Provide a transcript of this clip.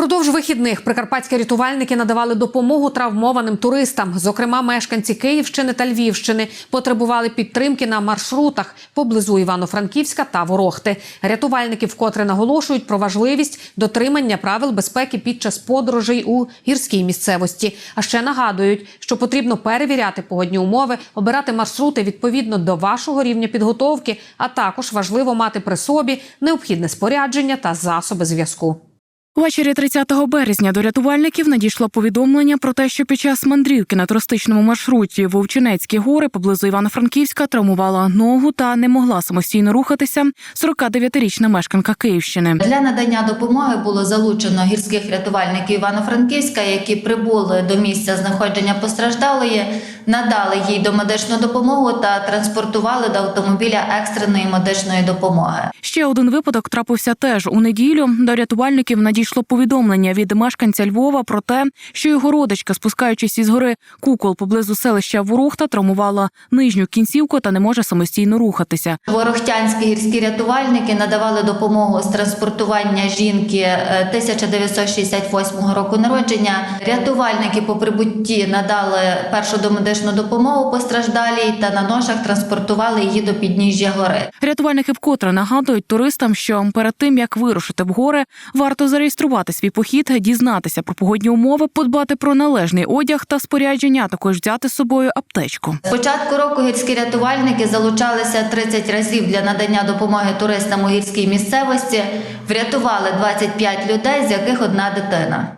Впродовж вихідних прикарпатські рятувальники надавали допомогу травмованим туристам. Зокрема, мешканці Київщини та Львівщини потребували підтримки на маршрутах поблизу Івано-Франківська та Ворохти. Рятувальники вкотре наголошують про важливість дотримання правил безпеки під час подорожей у гірській місцевості. А ще нагадують, що потрібно перевіряти погодні умови, обирати маршрути відповідно до вашого рівня підготовки, а також важливо мати при собі необхідне спорядження та засоби зв'язку. Ввечері 30 березня до рятувальників надійшло повідомлення про те, що під час мандрівки на туристичному маршруті Вовчинецькі гори поблизу Івано-Франківська травмувала ногу та не могла самостійно рухатися 49-річна мешканка Київщини. Для надання допомоги було залучено гірських рятувальників Івано-Франківська, які прибули до місця знаходження постраждалої, надали їй домедичну допомогу та транспортували до автомобіля екстреної медичної допомоги. Ще один випадок трапився теж у неділю. До рятувальників надійшло повідомлення від мешканця Львова про те, що його родичка, спускаючись із гори Кукол поблизу селища Ворохта, травмувала нижню кінцівку та не може самостійно рухатися. Ворохтянські гірські рятувальники надавали допомогу з транспортування жінки е, 1968 року народження. Рятувальники по прибутті надали першу домедичну допомогу постраждалій та на ношах транспортували її до підніжжя гори. Рятувальники вкотре нагадують туристам, що перед тим як вирушити в гори, варто зареєструвати свій похід, дізнатися про погодні умови, подбати про належний одяг та спорядження, а також взяти з собою аптечку. Початку року гірські рятувальники залучалися 30 разів для надання допомоги туристам у гірській місцевості. Врятували 25 людей, з яких одна дитина.